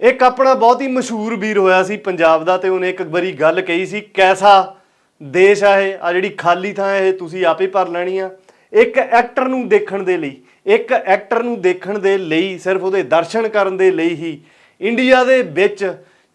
ਇੱਕ ਆਪਣਾ ਬਹੁਤ ਹੀ ਮਸ਼ਹੂਰ ਵੀਰ ਹੋਇਆ ਸੀ ਪੰਜਾਬ ਦਾ ਤੇ ਉਹਨੇ ਇੱਕ ਵਾਰੀ ਗੱਲ ਕਹੀ ਸੀ, ਕੈਸਾ ਦੇਸ਼ ਆ ਇਹ? ਆ ਜਿਹੜੀ ਖਾਲੀ ਥਾਂ ਇਹ ਤੁਸੀਂ ਆਪੇ ਭਰ ਲੈਣੀ ਆ। ਇੱਕ ਐਕਟਰ ਨੂੰ ਦੇਖਣ ਦੇ ਲਈ, ਇੱਕ ਐਕਟਰ ਨੂੰ ਦੇਖਣ ਦੇ ਲਈ, ਸਿਰਫ ਉਹਦੇ ਦਰਸ਼ਨ ਕਰਨ ਦੇ ਲਈ ਹੀ ਇੰਡੀਆ ਦੇ ਵਿੱਚ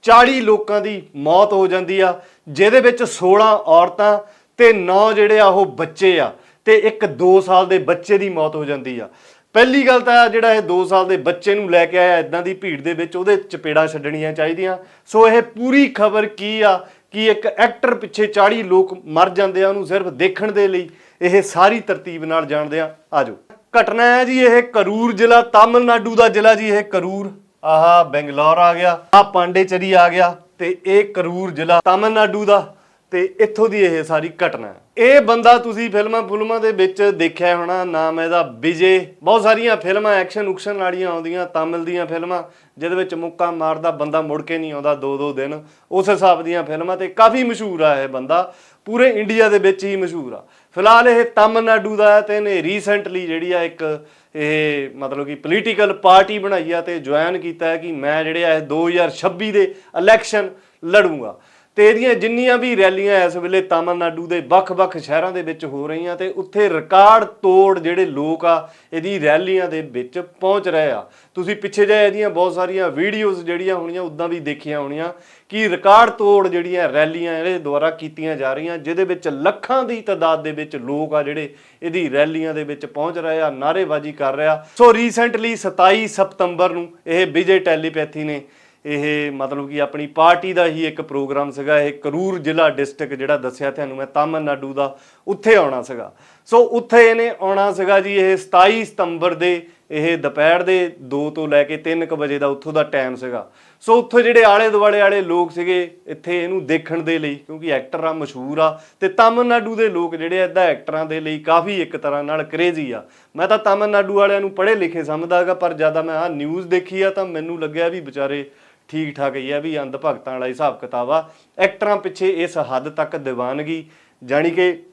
40 ਲੋਕਾਂ ਦੀ ਮੌਤ ਹੋ ਜਾਂਦੀ ਆ, ਜਿਹਦੇ ਵਿੱਚ 16 ਔਰਤਾਂ ਤੇ 9 ਜਿਹੜੇ ਆ ਉਹ ਬੱਚੇ ਆ ਤੇ ਇੱਕ 2 ਸਾਲ ਦੇ ਬੱਚੇ ਦੀ ਮੌਤ ਹੋ ਜਾਂਦੀ ਆ। ਪਹਿਲੀ ਗੱਲ ਤਾਂ ਜਿਹੜਾ ਇਹ 2 ਸਾਲ ਦੇ ਬੱਚੇ ਨੂੰ ਲੈ ਕੇ ਆਇਆ ਇਦਾਂ ਦੀ ਭੀੜ ਦੇ ਵਿੱਚ, ਉਹਦੇ ਚਪੇੜਾਂ ਛੱਡਣੀਆਂ ਚਾਹੀਦੀਆਂ। ਸੋ ਇਹ ਪੂਰੀ ਖਬਰ ਕੀ ਆ? ਕਿ ਇੱਕ ਐਕਟਰ ਪਿੱਛੇ 40 ਲੋਕ ਮਰ ਜਾਂਦੇ ਆ ਉਹਨੂੰ ਸਿਰਫ ਦੇਖਣ ਦੇ ਲਈ? ਇਹ ਸਾਰੀ ਤਰਤੀਬ ਨਾਲ ਜਾਣਦੇ ਆ। ਆਜੋ। ਘਟਨਾ ਹੈ ਜੀ ਇਹ ਕਰੂਰ ਜ਼ਿਲ੍ਹਾ, ਤਾਮਿਲਨਾਡੂ ਦਾ ਜ਼ਿਲ੍ਹਾ ਜੀ ਇਹ ਕਰੂਰ। ਆਹ, ਬੰਗਲੌਰ ਆ ਗਿਆ। ਆ ਪਾਂਡੇਚਰੀ ਆ ਗਿਆ ਤੇ ਇਹ ਕਰੂਰ ਜ਼ਿਲ੍ਹਾ, ਤਾਮਿਲਨਾਡੂ ਦਾ। ਤੇ ਇੱਥੋਂ ਦੀ ਇਹ ਸਾਰੀ ਘਟਨਾ ਇਹ ਬੰਦਾ ਤੁਸੀਂ ਫਿਲਮਾਂ ਫੁਲਮਾਂ ਦੇ ਵਿੱਚ ਦੇਖਿਆ ਹੋਣਾ, ਨਾਮ ਇਹਦਾ ਵਿਜੇ। ਬਹੁਤ ਸਾਰੀਆਂ ਫਿਲਮਾਂ, ਐਕਸ਼ਨ ਉਕਸ਼ਨ ਵਾਲੀਆਂ ਆਉਂਦੀਆਂ, ਤਾਮਿਲ ਦੀਆਂ ਫਿਲਮਾਂ, ਜਿਹਦੇ ਵਿੱਚ ਮੁੱਕਾ ਮਾਰਦਾ, ਬੰਦਾ ਮੁੜ ਕੇ ਨਹੀਂ ਆਉਂਦਾ ਦੋ ਦੋ ਦਿਨ। ਉਸ ਹਿਸਾਬ ਦੀਆਂ ਫਿਲਮਾਂ ਤੇ ਕਾਫੀ ਮਸ਼ਹੂਰ ਆ ਇਹ ਬੰਦਾ। ਪੂਰੇ ਇੰਡੀਆ ਦੇ ਵਿੱਚ ਹੀ ਮਸ਼ਹੂਰ ਆ। ਫਿਲਹਾਲ ਇਹ ਤਾਮਿਲਨਾਡੂ ਦਾ ਹੈ ਤੇ ਇਹਨੇ ਰੀਸੈਂਟਲੀ ਜਿਹੜੀ ਆ ਇੱਕ ਇਹ ਮਤਲਬ ਕਿ ਪੋਲੀਟੀਕਲ ਪਾਰਟੀ ਬਣਾਈ ਆ ਤੇ ਜੁਆਇਨ ਕੀਤਾ ਕਿ ਮੈਂ ਜਿਹੜੇ ਆ ਇਹ 2026 ਦੇ ਇਲੈਕਸ਼ਨ ਲੜੂੰਗਾ। ਤੇ ਇਹਦੀਆਂ ਜਿੰਨੀਆਂ ਵੀ ਰੈਲੀਆਂ ਇਸ ਵੇਲੇ ਤਾਮਿਲਨਾਡੂ ਦੇ ਵੱਖ-ਵੱਖ ਸ਼ਹਿਰਾਂ ਦੇ ਵਿੱਚ ਹੋ ਰਹੀਆਂ ਤੇ ਉੱਥੇ ਰਿਕਾਰਡ ਤੋੜ ਜਿਹੜੇ ਲੋਕ ਆ, ਇਹਦੀ ਰੈਲੀਆਂ ਦੇ ਵਿੱਚ ਪਹੁੰਚ ਰਹੇ ਆ। ਤੁਸੀਂ ਪਿੱਛੇ ਜੇ ਇਹਦੀਆਂ ਬਹੁਤ ਸਾਰੀਆਂ ਵੀਡੀਓਜ਼ ਜਿਹੜੀਆਂ ਹੋਣੀਆਂ, ਉਦਾਂ ਵੀ ਦੇਖੀਆਂ ਹੋਣੀਆਂ ਕਿ ਰਿਕਾਰਡ ਤੋੜ ਜਿਹੜੀਆਂ ਰੈਲੀਆਂ ਇਹਦੇ ਦੁਆਰਾ ਕੀਤੀਆਂ ਜਾ ਰਹੀਆਂ, ਜਿਹਦੇ ਵਿੱਚ ਲੱਖਾਂ ਦੀ ਤਾਦਾਦ ਦੇ ਵਿੱਚ ਲੋਕ ਆ ਜਿਹੜੇ ਇਹਦੀ ਰੈਲੀਆਂ ਦੇ ਵਿੱਚ ਪਹੁੰਚ ਰਹੇ ਆ, ਨਾਅਰੇਬਾਜ਼ੀ ਕਰ ਰਿਹਾ ਸੋ ਰੀਸੈਂਟਲੀ 27 ਸਤੰਬਰ ਨੂੰ ਇਹ ਵਿਜੇ ਟੈਲੀਪੈਥੀ ਨੇ ਇਹ ਮਤਲਬ ਕਿ ਆਪਣੀ ਪਾਰਟੀ ਦਾ ਹੀ ਇੱਕ ਪ੍ਰੋਗਰਾਮ ਸੀਗਾ, ਇਹ ਕਰੂਰ ਜ਼ਿਲ੍ਹਾ ਡਿਸਟ੍ਰਿਕਟ ਜਿਹੜਾ ਦੱਸਿਆ ਤੁਹਾਨੂੰ ਮੈਂ, ਤਾਮਿਲਨਾਡੂ ਦਾ ਉੱਥੇ ਆਉਣਾ ਸੀਗਾ। ਸੋ ਉੱਥੇ ਇਹਨੇ ਆਉਣਾ ਸੀਗਾ ਜੀ, ਇਹ 27 ਸਤੰਬਰ ਦੇ, ਇਹ ਦੁਪਹਿਰ ਦੇ 2 ਤੋਂ ਲੈ ਕੇ 3:00 ਵਜੇ ਦਾ ਉੱਥੋਂ ਦਾ ਟਾਈਮ ਸੀਗਾ। ਸੋ ਉੱਥੇ ਜਿਹੜੇ ਆਲੇ ਦੁਆਲੇ ਵਾਲੇ ਲੋਕ ਸੀਗੇ, ਇੱਥੇ ਇਹਨੂੰ ਦੇਖਣ ਦੇ ਲਈ, ਕਿਉਂਕਿ ਐਕਟਰ ਆ, ਮਸ਼ਹੂਰ ਆ, ਤੇ ਤਾਮਿਲਨਾਡੂ ਦੇ ਲੋਕ ਜਿਹੜੇ ਐਦਾਂ ਐਕਟਰਾਂ ਦੇ ਲਈ ਕਾਫੀ ਇੱਕ ਤਰ੍ਹਾਂ ਨਾਲ ਕਰੇਜ਼ੀ ਆ। ਮੈਂ ਤਾਂ ਤਾਮਿਲਨਾਡੂ ਵਾਲਿਆਂ ਨੂੰ ਪੜ੍ਹੇ ਲਿਖੇ ਸਮਝਦਾਗਾ ਪਰ ਜ਼ਿਆਦਾ ਮੈਂ ਆ ਨਿਊਜ਼ ਦੇਖੀ ਆ, ਤਾਂ ਮੈਨੂੰ ਲੱਗਿਆ ਵੀ ਵਿਚਾਰੇ ਠੀਕ ਠਾਕ ਹੀ ਆ ਵੀ ਅੰਧ ਭਗਤਾਂ ਵਾਲਾ ਹਿਸਾਬ ਕਿਤਾਬ ਆ। ਐਕਟਰਾਂ ਪਿੱਛੇ ਇਸ ਹੱਦ ਤੱਕ ਦੀਵਾਨਗੀ, ਜਾਣੀ ਕਿ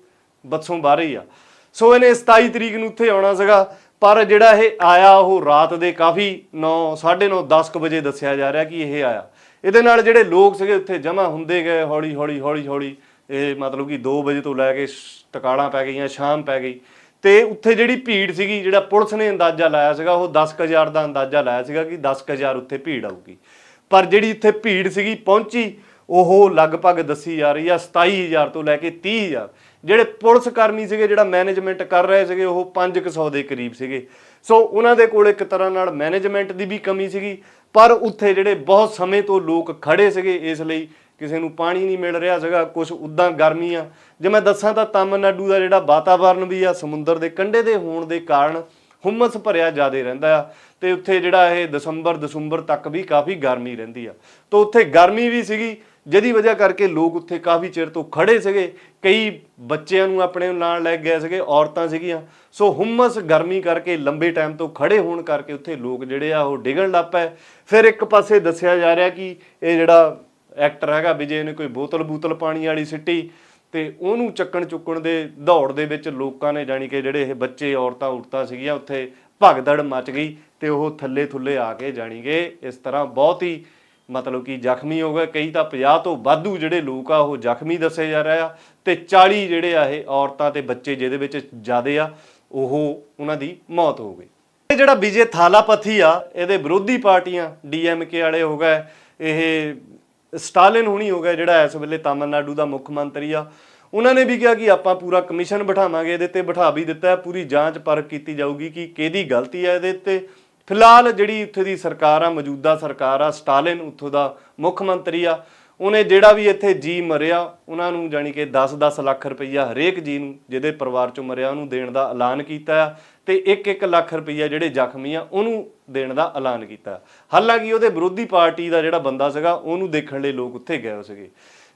ਬੱਸੋਂ ਬਾਹਰ ਹੀ ਆ। ਸੋ ਇਹਨੇ 27 ਤਰੀਕ ਨੂੰ ਉੱਥੇ ਆਉਣਾ ਸੀਗਾ, ਪਰ ਜਿਹੜਾ ਇਹ ਆਇਆ ਉਹ ਰਾਤ ਦੇ ਕਾਫੀ 9 9:30 10 ਕੁ ਵਜੇ ਦੱਸਿਆ ਜਾ ਰਿਹਾ ਕਿ ਇਹ ਆਇਆ। ਇਹਦੇ ਨਾਲ ਜਿਹੜੇ ਲੋਕ ਸੀਗੇ ਉੱਥੇ ਜਮ੍ਹਾਂ ਹੁੰਦੇ ਗਏ, ਹੌਲੀ ਹੌਲੀ ਹੌਲੀ ਹੌਲੀ। ਇਹ ਮਤਲਬ ਕਿ 2 ਵਜੇ ਤੋਂ ਲੈ ਕੇ ਸ਼- ਟਕਾਲਾਂ ਪੈ ਗਈਆਂ, ਸ਼ਾਮ ਪੈ ਗਈ। ਤੇ ਉੱਥੇ ਜਿਹੜੀ ਭੀੜ ਸੀਗੀ, ਜਿਹੜਾ ਪੁਲਿਸ ਨੇ ਅੰਦਾਜ਼ਾ ਲਾਇਆ ਸੀਗਾ, ਉਹ 10000 ਦਾ ਅੰਦਾਜ਼ਾ ਲਾਇਆ ਸੀਗਾ ਕਿ 10000 ਉੱਥੇ ਭੀੜ ਆਊਗੀ। ਪਰ ਜਿਹੜੀ ਇੱਥੇ ਭੀੜ ਸੀਗੀ ਪਹੁੰਚੀ, ਉਹ ਲਗਭਗ ਦੱਸੀ ਜਾ ਰਹੀ ਆ 27000 ਤੋਂ ਲੈ ਕੇ 30000 ਜਿਹੜੇ ਪੁਲਿਸ ਕਰਮੀ ਸੀਗੇ, ਜਿਹੜਾ ਮੈਨੇਜਮੈਂਟ ਕਰ ਰਹੇ ਸੀਗੇ, ਉਹ 500 ਦੇ ਕਰੀਬ ਸੀਗੇ। ਸੋ ਉਹਨਾਂ ਦੇ ਕੋਲ ਇੱਕ ਤਰ੍ਹਾਂ ਨਾਲ ਮੈਨੇਜਮੈਂਟ ਦੀ ਵੀ ਕਮੀ ਸੀਗੀ, ਪਰ ਉੱਥੇ ਜਿਹੜੇ ਬਹੁਤ ਸਮੇਂ ਤੋਂ ਲੋਕ ਖੜੇ ਸੀਗੇ, ਇਸ ਲਈ ਕਿਸੇ ਨੂੰ ਪਾਣੀ ਨਹੀਂ ਮਿਲ ਰਿਹਾ ਸੀਗਾ ਕੁਝ ਉਦਾਂ ਗਰਮੀ ਆ ਜੇ ਮੈਂ ਦੱਸਾਂ ਤਾਂ ਤਾਮਿਲਨਾਡੂ ਦਾ ਜਿਹੜਾ ਵਾਤਾਵਰਣ ਵੀ ਆ, ਸਮੁੰਦਰ ਦੇ ਕੰਢੇ ਦੇ ਹੋਣ ਦੇ ਕਾਰਨ ਹੁਮਸ ਭਰਿਆ ਜ਼ਿਆਦਾ ਰਹਿੰਦਾ ਆ। ਤੇ ਉੱਥੇ ਜਿਹੜਾ ਇਹ ਦਸੰਬਰ ਦਸੰਬਰ ਤੱਕ ਵੀ ਕਾਫੀ ਗਰਮੀ ਰਹਿੰਦੀ ਆ। ਤਾਂ ਉੱਥੇ ਗਰਮੀ ਵੀ ਸੀਗੀ, ਜਿਹਦੀ ਵਜ੍ਹਾ ਕਰਕੇ ਲੋਕ ਉੱਥੇ ਕਾਫੀ ਚਿਰ ਤੋਂ ਖੜੇ ਸੀਗੇ। ਕਈ ਬੱਚਿਆਂ ਨੂੰ ਆਪਣੇ ਨਾਲ ਲੈ ਕੇ ਗਏ ਸੀਗੇ, ਔਰਤਾਂ ਸੀਗੀਆਂ। ਸੋ ਹੁਮਸ ਗਰਮੀ ਕਰਕੇ ਲੰਬੇ ਟਾਈਮ ਤੋਂ ਖੜੇ ਹੋਣ ਕਰਕੇ ਉੱਥੇ ਲੋਕ ਜਿਹੜੇ ਆ, ਉਹ ਡਿੱਗਣ ਲੱਗ ਪਏ। ਫਿਰ ਇੱਕ ਪਾਸੇ ਦੱਸਿਆ ਜਾ ਰਿਹਾ ਕਿ ਇਹ ਜਿਹੜਾ ਐਕਟਰ ਹੈਗਾ ਵਿਜੇ ਨੇ ਕੋਈ ਬੋਤਲ ਬੂਤਲ ਪਾਣੀ ਵਾਲੀ ਸਿੱਟੀ। ਤੇ ਉਹਨੂੰ ਚੱਕਣ ਚੁੱਕਣ ਦੇ ਦੌੜ ਦੇ ਵਿੱਚ ਲੋਕਾਂ ਨੇ ਜਾਣੀ ਕਿ ਜਿਹੜੇ ਇਹ ਬੱਚੇ, ਔਰਤਾਂ ਉਰਤਾਂ ਸੀਗੀਆਂ, ਉੱਥੇ ਭਗਦੜ ਮਚ ਗਈ ਤੇ ਉਹ ਥੱਲੇ ਥੁੱਲੇ ਆ ਕੇ ਜਾਣੀ ਕਿ ਇਸ ਤਰ੍ਹਾਂ ਬਹੁਤ ਹੀ ਮਤਲਬ ਕਿ ਜ਼ਖਮੀ ਹੋ ਗਏ। ਕਈ ਤਾਂ 50 ਤੋਂ ਵਾਧੂ ਜਿਹੜੇ ਲੋਕ ਆ, ਉਹ ਜ਼ਖਮੀ ਦੱਸੇ ਜਾ ਰਹੇ ਆ ਤੇ 40 ਜਿਹੜੇ ਆ ਇਹ ਔਰਤਾਂ ਤੇ ਬੱਚੇ ਜਿਹਦੇ ਵਿੱਚ ਜ਼ਿਆਦੇ ਆ, ਉਹ ਉਹਨਾਂ ਦੀ ਮੌਤ ਹੋ ਗਈ। ਇਹ ਜਿਹੜਾ ਵਿਜੇ ਥਾਲਾਪਥੀ ਆ, ਇਹਦੇ ਵਿਰੋਧੀ ਪਾਰਟੀਆਂ ਡੀਐਮਕੇ ਵਾਲੇ ਹੋ ਗਏ, ਇਹ ਸਟਾਲਿਨ ਹੁਣੀ ਹੋ ਗਿਆ ਜਿਹੜਾ ਇਸ ਵੇਲੇ ਤਾਮਿਲਨਾਡੂ ਦਾ ਮੁੱਖ ਮੰਤਰੀ ਆ। ਉਹਨਾਂ ਨੇ ਵੀ ਕਿਹਾ ਕਿ ਆਪਾਂ ਪੂਰਾ ਕਮਿਸ਼ਨ ਬਿਠਾਵਾਂਗੇ, ਇਹਦੇ ਤੇ ਬਿਠਾ ਵੀ ਦਿੱਤਾ ਹੈ, ਪੂਰੀ ਜਾਂਚ ਪਰਖ ਕੀਤੀ ਜਾਊਗੀ ਕਿ ਕਿਹਦੀ ਗਲਤੀ ਹੈ ਇਹਦੇ ਤੇ। ਫਿਲਹਾਲ ਜਿਹੜੀ ਉੱਥੇ ਦੀ ਸਰਕਾਰ ਆ, ਮੌਜੂਦਾ ਸਰਕਾਰ ਆ, ਸਟਾਲਿਨ ਉੱਥੋਂ ਦਾ ਮੁੱਖ ਮੰਤਰੀ ਆ। ਉਹਨੇ ਜਿਹੜਾ ਵੀ ਇੱਥੇ ਜੀ ਮਰਿਆ, ਉਹਨਾਂ ਨੂੰ ਜਾਣੀ ਕਿ 10-10 ਲੱਖ ਰੁਪਈਆ ਹਰੇਕ ਜੀ ਨੂੰ, ਜਿਹਦੇ ਪਰਿਵਾਰ ਚੋਂ ਮਰਿਆ, ਉਹਨੂੰ ਦੇਣ ਦਾ ਐਲਾਨ ਕੀਤਾ ਆ ਤੇ 1-1 ਲੱਖ ਰੁਪਈਆ ਜਿਹੜੇ ਜ਼ਖਮੀ ਆ, ਉਹਨੂੰ ਦੇਣ ਦਾ ਐਲਾਨ ਕੀਤਾ। ਹਾਲਾਂਕਿ ਉਹਦੇ ਵਿਰੋਧੀ ਪਾਰਟੀ ਦਾ ਜਿਹੜਾ ਬੰਦਾ ਸੀਗਾ, ਉਹਨੂੰ ਦੇਖਣ ਲਈ ਲੋਕ ਉੱਥੇ ਗਏ ਸੀਗੇ।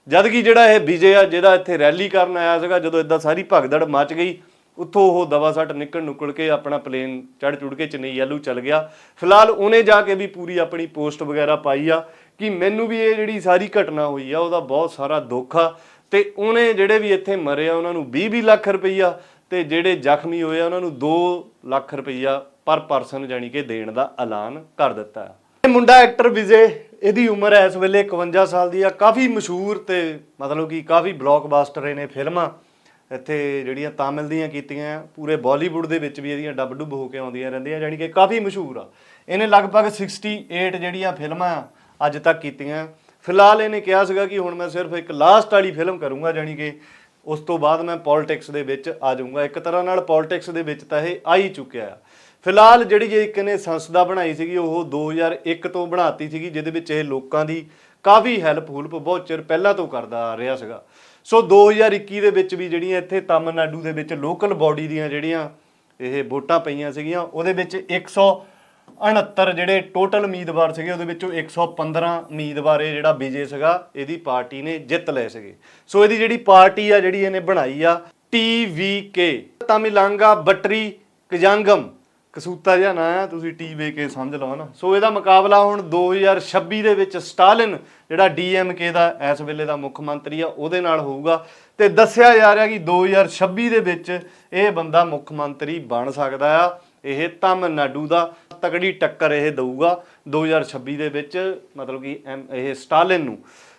ਜਦ ਕਿ ਜਿਹੜਾ ਇਹ ਵਿਜੇ ਆ ਜਿਹੜਾ ਇੱਥੇ ਰੈਲੀ ਕਰਨ ਆਇਆ ਸੀਗਾ, ਜਦੋਂ ਇਦਾਂ ਸਾਰੀ ਭਗਦੜ ਮਚ ਗਈ, ਉੱਥੋਂ ਉਹ ਦਵਾ ਸੱਟ ਨਿਕਲ ਨੁਕਲ ਕੇ ਆਪਣਾ ਪਲੇਨ ਚੜ ਚੁੜ ਕੇ ਚੇਨਈ ਵੱਲੋਂ ਚੱਲ ਗਿਆ। ਫਿਲਹਾਲ ਉਹਨੇ ਜਾ ਕੇ ਵੀ ਪੂਰੀ ਆਪਣੀ ਪੋਸਟ ਵਗੈਰਾ ਪਾਈ ਆ ਕਿ ਮੈਨੂੰ ਵੀ ਇਹ ਜਿਹੜੀ ਸਾਰੀ ਘਟਨਾ ਹੋਈ ਆ, ਉਹਦਾ ਬਹੁਤ ਸਾਰਾ ਦੁੱਖ ਆ। ਤੇ ਉਹਨੇ ਜਿਹੜੇ ਵੀ ਇੱਥੇ ਮਰੇ ਆ, ਉਹਨਾਂ ਨੂੰ 20-20 ਲੱਖ ਰੁਪਈਆ ਤੇ ਜਿਹੜੇ ਜ਼ਖਮੀ ਹੋਏ ਆ, ਉਹਨਾਂ ਨੂੰ 2 ਲੱਖ ਰੁਪਈਆ ਪਰ ਪਰਸਨ ਜਾਨੀ ਕਿ ਦੇਣ ਦਾ ਐਲਾਨ ਕਰ ਦਿੱਤਾ। ਹੈ ਇਹ ਮੁੰਡਾ ਐਕਟਰ ਵਿਜੇ, ਇਹਦੀ ਉਮਰ ਹੈ ਇਸ ਵੇਲੇ 51 ਸਾਲ ਦੀ ਆ। ਕਾਫੀ ਮਸ਼ਹੂਰ ਤੇ ਮਤਲਬ ਕਿ ਕਾਫੀ ਬਲੌਕਬਸਟਰ ਇਹਨੇ ਫਿਲਮਾਂ। ਇੱਥੇ ਜਿਹੜੀਆਂ ਤਾਮਿਲ ਦੀਆਂ ਕੀਤੀਆਂ ਪੂਰੇ ਬਾਲੀਵੁੱਡ ਦੇ ਵਿੱਚ ਵੀ ਇਹਦੀਆਂ ਡੱਬ ਡੁੱਬ ਹੋ ਕੇ ਆਉਂਦੀਆਂ ਰਹਿੰਦੀਆਂ, ਜਾਣੀ ਕਿ ਕਾਫੀ ਮਸ਼ਹੂਰ ਆ। ਇਹਨੇ ਲਗਭਗ 68 ਜਿਹੜੀਆਂ ਫਿਲਮਾਂ ਅੱਜ ਤੱਕ ਕੀਤੀਆਂ। ਫਿਲਹਾਲ ਇਹਨੇ ਕਿਹਾ ਸੀਗਾ ਕਿ ਹੁਣ ਮੈਂ ਸਿਰਫ ਇੱਕ ਲਾਸਟ ਵਾਲੀ ਫਿਲਮ ਕਰੂੰਗਾ, ਜਾਣੀ ਕਿ ਉਸ ਤੋਂ ਬਾਅਦ ਮੈਂ ਪੋਲਿਟਿਕਸ ਦੇ ਵਿੱਚ ਆ ਜਾਊਂਗਾ। ਇੱਕ ਤਰ੍ਹਾਂ ਨਾਲ ਪੋਲਿਟਿਕਸ ਦੇ ਵਿੱਚ ਤਾਂ ਇਹ ਆ ਹੀ ਚੁੱਕਿਆ ਆ। ਫਿਲਹਾਲ ਜਿਹੜੀ ਜੇ ਇੱਕ ਨੇ ਸੰਸਥਾ ਬਣਾਈ ਸੀਗੀ, ਉਹ 2001 ਤੋਂ ਬਣਾਤੀ ਸੀਗੀ, ਜਿਹਦੇ ਵਿੱਚ ਇਹ ਲੋਕਾਂ ਦੀ ਕਾਫੀ ਹੈਲਪ ਹੁਲਪ ਬਹੁਤ ਚਿਰ ਪਹਿਲਾਂ ਤੋਂ ਕਰਦਾ ਆ ਰਿਹਾ ਸੀਗਾ। ਸੋ 2021 ਦੇ ਵਿੱਚ ਵੀ ਜਿਹੜੀਆਂ ਇੱਥੇ ਤਾਮਿਲਨਾਡੂ ਦੇ ਵਿੱਚ ਲੋਕਲ ਬਾਡੀ ਦੀਆਂ ਜਿਹੜੀਆਂ ਇਹ ਵੋਟਾਂ ਪਈਆਂ ਸੀਗੀਆਂ, ਉਹਦੇ ਵਿੱਚ 169 ਜਿਹੜੇ ਟੋਟਲ ਉਮੀਦਵਾਰ ਸੀਗੇ, ਉਹਦੇ ਵਿੱਚੋਂ 115 ਉਮੀਦਵਾਰ ਇਹ ਜਿਹੜਾ ਵਿਜੇ ਸੀਗਾ, ਇਹਦੀ ਪਾਰਟੀ ਨੇ ਜਿੱਤ ਲਏ ਸੀਗੇ। ਸੋ ਇਹਦੀ ਜਿਹੜੀ ਪਾਰਟੀ ਆ, ਜਿਹੜੀ ਇਹਨੇ ਬਣਾਈ ਆ TVK ਤਾਮਿਲਾਂਗਾ ਬਟਰੀ ਕਜਾਂਗਮ। ਕਸੂਤਾ ਜਿਹਾ ਨਾਂ ਆ, ਤੁਸੀਂ TVK ਸਮਝ ਲਓ ਨਾ ਸੋ ਇਹਦਾ ਮੁਕਾਬਲਾ ਹੁਣ 2026 ਦੇ ਵਿੱਚ ਸਟਾਲਿਨ, ਜਿਹੜਾ DMK ਦਾ ਇਸ ਵੇਲੇ ਦਾ ਮੁੱਖ ਮੰਤਰੀ ਆ, ਉਹਦੇ ਨਾਲ ਹੋਊਗਾ। ਤੇ ਦੱਸਿਆ ਜਾ ਰਿਹਾ ਕਿ 2026 ਦੇ ਵਿੱਚ ਇਹ ਬੰਦਾ ਮੁੱਖ ਮੰਤਰੀ ਬਣ ਸਕਦਾ ਆ। ਇਹ ਤਾਮਿਲਨਾਡੂ ਦਾ ਤਕੜੀ ਟੱਕਰ ਇਹ ਦਊਗਾ 2026 ਦੇ ਵਿੱਚ ਮਤਲਬ ਕਿ ਐਮ- ਇਹ ਸਟਾਲਿਨ ਨੂੰ।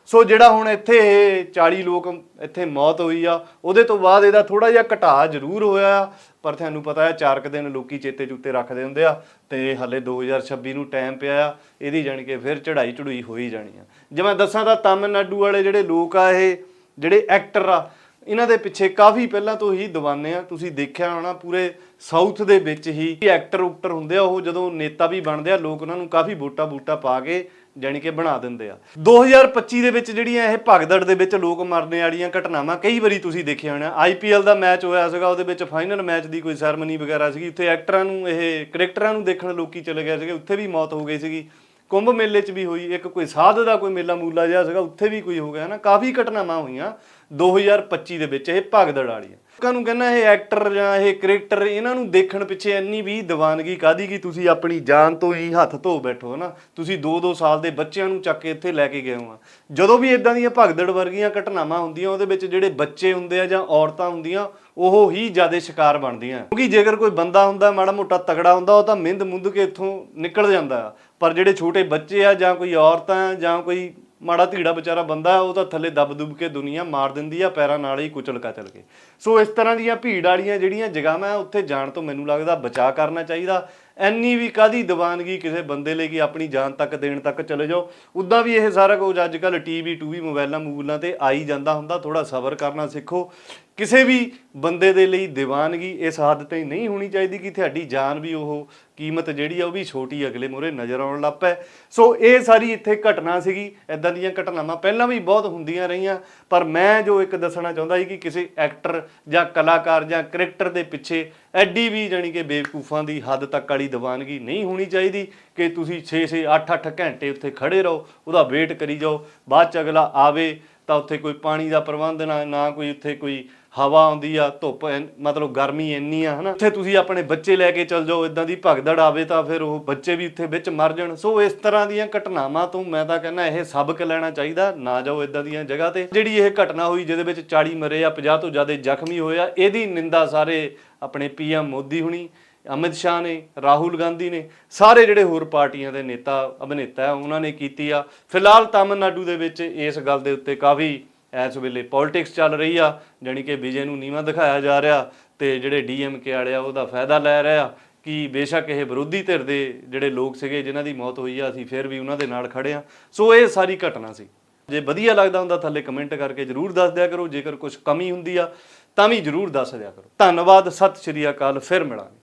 ਸੋ ਜਿਹੜਾ ਹੁਣ ਇੱਥੇ ਇਹ 40 ਲੋਕ ਇੱਥੇ ਮੌਤ ਹੋਈ ਆ ਉਹਦੇ ਤੋਂ ਬਾਅਦ ਇਹਦਾ ਥੋੜਾ ਜਿਹਾ ਘਟਾ ਜ਼ਰੂਰ ਹੋਇਆ ਆ, ਪਰ ਤੁਹਾਨੂੰ ਪਤਾ ਹੈ ਚਾਰ ਕੁ ਦਿਨ ਲੋਕੀ ਚੇਤੇ ਚੁੱਤੇ ਰੱਖਦੇ ਹੁੰਦੇ ਆ ਤੇ ਹਲੇ 2026 ਨੂੰ ਟਾਈਮ ਪਿਆ ਆ ਇਹਦੀ ਜਾਣੀ ਕਿ ਫਿਰ ਚੜਾਈ ਚੜੂਈ ਹੋਈ ਜਾਣੀ ਆ। ਜੇ ਮੈਂ ਦੱਸਾਂ ਤਾਂ ਤਾਮਿਲਨਾਡੂ ਵਾਲੇ ਜਿਹੜੇ ਲੋਕ ਆ ਇਹ ਜਿਹੜੇ ਐਕਟਰ ਆ ਇਹਨਾਂ ਦੇ ਪਿੱਛੇ ਕਾਫੀ ਪਹਿਲਾਂ ਤੋਂ ਹੀ دیਵਾਨੇ ਆ। ਤੁਸੀਂ ਦੇਖਿਆ ਹੋਣਾ ਪੂਰੇ ਸਾਊਥ ਦੇ ਵਿੱਚ ਹੀ ਐਕਟਰ ਉਕਟਰ ਹੁੰਦੇ ਆ, ਉਹ ਜਦੋਂ ਨੇਤਾ ਵੀ ਬਣਦੇ ਆ, ਲੋਕ ਉਹਨਾਂ ਨੂੰ ਕਾਫੀ ਵੋਟਾਂ ਬੂਟਾ ਪਾ ਕੇ ਜਾਣੀ ਕਿ ਬਣਾ ਦਿੰਦੇ ਆ। 2025 ਦੇ ਵਿੱਚ ਜਿਹੜੀਆਂ ਇਹ ਭਗਦੜ ਦੇ ਵਿੱਚ ਲੋਕ ਮਰਨੇ ਵਾਲੀਆਂ ਘਟਨਾਵਾਂ, ਕਈ ਵਾਰੀ ਤੁਸੀਂ ਦੇਖਿਆ ਹੋਣਾ ਆਈਪੀਐਲ ਦਾ ਮੈਚ ਹੋਇਆ ਸੀਗਾ, ਉਹਦੇ ਵਿੱਚ ਫਾਈਨਲ ਮੈਚ ਦੀ ਕੋਈ ਸੈਰਮਨੀ ਵਗੈਰਾ ਸੀਗੀ, ਉੱਥੇ ਐਕਟਰਾਂ ਨੂੰ ਇਹ ਕ੍ਰਿਕਟਰਾਂ ਨੂੰ ਦੇਖਣ ਲੋਕੀ ਚਲੇ ਗਏ ਸੀਗੇ, ਉੱਥੇ ਵੀ ਮੌਤ ਹੋ ਗਈ ਸੀਗੀ। ਕੁੰਭ ਮੇਲੇ 'ਚ ਵੀ ਹੋਈ, ਇੱਕ ਕੋਈ ਸਾਧ ਦਾ ਕੋਈ ਮੇਲਾ ਮੂਲਾ ਜਿਹਾ ਸੀਗਾ, ਉੱਥੇ ਵੀ ਕੋਈ ਹੋ ਗਿਆ ਨਾ ਕਾਫੀ ਘਟਨਾਵਾਂ ਹੋਈਆਂ। 2025 ਦੇ ਵਿੱਚ ਇਹ ਭਗਦੜ ਵਾਲੀਆਂ ਲੋਕਾਂ ਨੂੰ ਕਹਿੰਦਾ ਇਹ ਐਕਟਰ ਜਾਂ ਇਹ ਕ੍ਰਿਕਟਰ, ਇਹਨਾਂ ਨੂੰ ਦੇਖਣ ਪਿੱਛੇ ਇੰਨੀ ਵੀ ਦੀਵਾਨਗੀ ਕਾਦੀ ਕਿ ਤੁਸੀਂ ਆਪਣੀ ਜਾਨ ਤੋਂ ਹੀ ਹੱਥ ਧੋ ਬੈਠੋ ਨਾ? ਤੁਸੀਂ 2-2 ਸਾਲ ਦੇ ਬੱਚਿਆਂ ਨੂੰ ਚੱਕ ਕੇ ਇੱਥੇ ਲੈ ਕੇ ਗਏ ਹੋ ਆ। ਜਦੋਂ ਵੀ ਇਦਾਂ ਦੀਆਂ ਭਗਦੜ ਵਰਗੀਆਂ ਘਟਨਾਵਾਂ ਹੁੰਦੀਆਂ, ਉਹਦੇ ਵਿੱਚ ਜਿਹੜੇ ਬੱਚੇ ਹੁੰਦੇ ਆ ਜਾਂ ਔਰਤਾਂ ਹੁੰਦੀਆਂ, ਉਹ ਹੀ ਜ਼ਿਆਦਾ ਸ਼ਿਕਾਰ ਬਣਦੀਆਂ। ਕਿਉਂਕਿ ਜੇਕਰ ਕੋਈ ਬੰਦਾ ਹੁੰਦਾ, ਮਾੜਾ ਮੋਟਾ ਤਗੜਾ ਹੁੰਦਾ, ਉਹ ਤਾਂ ਮਿੰਦ ਮੁੰਦ ਕੇ ਇੱਥੋਂ ਨਿਕਲ ਜਾਂਦਾ ਆ। ਪਰ ਜਿਹੜੇ ਛੋਟੇ ਬੱਚੇ ਆ ਜਾਂ ਕੋਈ ਔਰਤਾਂ ਆ ਜਾਂ ਕੋਈ ਮਾੜਾ ਧੀੜਾ ਵਿਚਾਰਾ ਬੰਦਾ ਉਹ ਤਾਂ ਥੱਲੇ ਦੱਬ ਦੁੱਬ ਕੇ ਦੁਨੀਆ ਮਾਰ ਦਿੰਦੀ ਆ, ਪੈਰਾਂ ਨਾਲ ਹੀ ਕੁਚਲ ਕਚਲ ਕੇ। ਸੋ ਇਸ ਤਰ੍ਹਾਂ ਦੀਆਂ ਭੀੜ ਵਾਲੀਆਂ ਜਿਹੜੀਆਂ ਜਗ੍ਹਾਵਾਂ ਉੱਥੇ ਜਾਣ ਤੋਂ ਮੈਨੂੰ ਲੱਗਦਾ ਬਚਾ ਕਰਨਾ ਚਾਹੀਦਾ। ਐਨੀ ਵੀ ਕਾਦੀ ਦੀਵਾਨਗੀ ਕਿਸੇ ਬੰਦੇ ਲਈ ਕਿ ਆਪਣੀ ਜਾਨ ਤੱਕ, ਦੇਣ ਤੱਕ ਚਲੇ ਜਾਓ। ਉਦਾਂ ਵੀ ਇਹ ਸਾਰਾ ਕੁਝ ਅੱਜ ਕੱਲ ਟੀਵੀ ਟੂਵੀ ਮੋਬਾਈਲਾਂ ਮੂਬੂਲਾਂ ਤੇ ਆਈ ਜਾਂਦਾ ਹੁੰਦਾ। ਥੋੜਾ ਸਬਰ ਕਰਨਾ ਸਿੱਖੋ। ਕਿਸੇ ਵੀ ਬੰਦੇ ਦੇ ਲਈ ਦੀਵਾਨਗੀ ਇਸ ਹੱਦ ਤੇ ਨਹੀਂ ਹੋਣੀ ਚਾਹੀਦੀ ਕਿ ਤੁਹਾਡੀ ਜਾਨ ਵੀ ਉਹ ਕੀਮਤ ਜਿਹੜੀ ਆ ਉਹ ਵੀ ਛੋਟੀ ਅਗਲੇ ਮੂਹਰੇ ਨਜ਼ਰ ਆਉਣ ਲੱਗ ਪਏ ਸੋ ਇਹ ਸਾਰੀ ਇੱਥੇ ਘਟਨਾ ਸੀਗੀ। ਐਦਾਂ ਦੀਆਂ ਘਟਨਾਵਾਂ ਪਹਿਲਾਂ ਵੀ ਬਹੁਤ ਹੁੰਦੀਆਂ ਰਹੀਆਂ, ਪਰ ਮੈਂ ਜੋ ਇੱਕ ਦੱਸਣਾ ਚਾਹੁੰਦਾ ਸੀ ਕਿ ਕਿਸੇ ਐਕਟਰ ਜਾਂ ਕਲਾਕਾਰ ਜਾਂ ਕ੍ਰਿਕਟਰ ਦੇ ਪਿੱਛੇ ਐਡੀ ਵੀ ਜਾਣੀ ਕਿ ਬੇਵਕੂਫਾਂ ਦੀ ਹੱਦ ਤੱਕ ਵਾਲੀ ਦੀਵਾਨਗੀ ਨਹੀਂ ਹੋਣੀ ਚਾਹੀਦੀ ਕਿ ਤੁਸੀਂ 6-6 8-8 ਘੰਟੇ ਉੱਥੇ ਖੜੇ ਰਹੋ, ਉਹਦਾ ਵੇਟ ਕਰੀ ਜਾਓ, ਬਾਅਦ ਚ ਅਗਲਾ ਆਵੇ ਤਾਂ ਉੱਥੇ ਕੋਈ ਪਾਣੀ ਦਾ ਪ੍ਰਬੰਧ ਨਾ ਨਾ ਕੋਈ ਉੱਥੇ ਕੋਈ ਹਵਾ ਆਉਂਦੀ ਆ, ਧੁੱਪ ਐਨ- ਮਤਲਬ ਗਰਮੀ ਇੰਨੀ ਆ, ਹਨਾ। ਉੱਥੇ ਤੁਸੀਂ ਆਪਣੇ ਬੱਚੇ ਲੈ ਕੇ ਚੱਲ ਜਾਓ ਇਦਾਂ ਦੀ ਭਗਦੜ ਆਵੇ ਤਾਂ ਫਿਰ ਉਹ ਬੱਚੇ ਵੀ ਉੱਥੇ ਵਿੱਚ ਮਰ ਜਾਣ। ਸੋ ਇਸ ਤਰ੍ਹਾਂ ਦੀਆਂ ਘਟਨਾਵਾਂ ਤੋਂ ਮੈਂ ਤਾਂ ਕਹਿੰਦਾ ਇਹ ਸਬਕ ਲੈਣਾ ਚਾਹੀਦਾ, ਨਾ ਜਾਓ ਇਦਾਂ ਦੀਆਂ ਜਗ੍ਹਾ ਤੇ। ਜਿਹੜੀ ਇਹ ਘਟਨਾ ਹੋਈ, ਜਿਹਦੇ ਵਿੱਚ 40 ਮਰੇ ਆ 50 ਤੋਂ ਜ਼ਿਆਦਾ ਜ਼ਖਮੀ ਹੋਏ ਆ, ਇਹਦੀ ਨਿੰਦਾ ਸਾਰੇ ਆਪਣੇ ਪੀਐਮ ਮੋਦੀ ਹੁਣੀ, ਅਮਿਤ ਸ਼ਾਹ ਨੇ, ਰਾਹੁਲ ਗਾਂਧੀ ਨੇ, ਸਾਰੇ ਜਿਹੜੇ ਹੋਰ ਪਾਰਟੀਆਂ ਦੇ ਨੇਤਾ, ਅਭਿਨੇਤਾ ਆ, ਉਹਨਾਂ ਨੇ ਕੀਤੀ ਆ। ਫਿਲਹਾਲ ਤਾਮਿਲਨਾਡੂ ਦੇ ਵਿੱਚ ਇਸ ਗੱਲ ਦੇ ਉੱਤੇ ਕਾਫੀ ਇਸ ਵੇਲੇ ਪੋਲਿਟਿਕਸ ਚੱਲ ਰਹੀ ਆ, ਜਾਣੀ ਕਿ ਵਿਜੇ ਨੂੰ ਨੀਵਾ ਦਿਖਾਇਆ ਜਾ ਰਿਹਾ ਤੇ ਜਿਹੜੇ ਡੀਐਮਕੇ ਵਾਲੇ ਆ, ਉਹਦਾ ਫਾਇਦਾ ਲੈ ਰਹੇ ਆ ਕਿ ਬੇਸ਼ੱਕ ਇਹ ਵਿਰੋਧੀ ਧਿਰ ਦੇ ਜਿਹੜੇ ਲੋਕ ਸੀਗੇ, ਜਿਨ੍ਹਾਂ ਦੀ ਮੌਤ ਹੋਈ ਆ, ਅਸੀਂ ਫਿਰ ਵੀ ਉਹਨਾਂ ਦੇ ਨਾਲ ਖੜੇ ਆ। ਸੋ ਇਹ ਸਾਰੀ ਘਟਨਾ ਸੀ। ਜੇ ਵਧੀਆ ਲੱਗਦਾ ਹੁੰਦਾ ਥੱਲੇ ਕਮੈਂਟ ਕਰਕੇ ਜਰੂਰ ਦੱਸ ਦਿਆ ਕਰੋ, ਜੇਕਰ ਕੁਝ ਕਮੀ ਹੁੰਦੀ ਆ, ਤਾਂ ਵੀ ਜਰੂਰ ਦੱਸ ਦਿਆ ਕਰੋ। ਧੰਨਵਾਦ, ਸਤਿ ਸ਼੍ਰੀ ਅਕਾਲ, ਫਿਰ ਮਿਲਾਂਗੇ।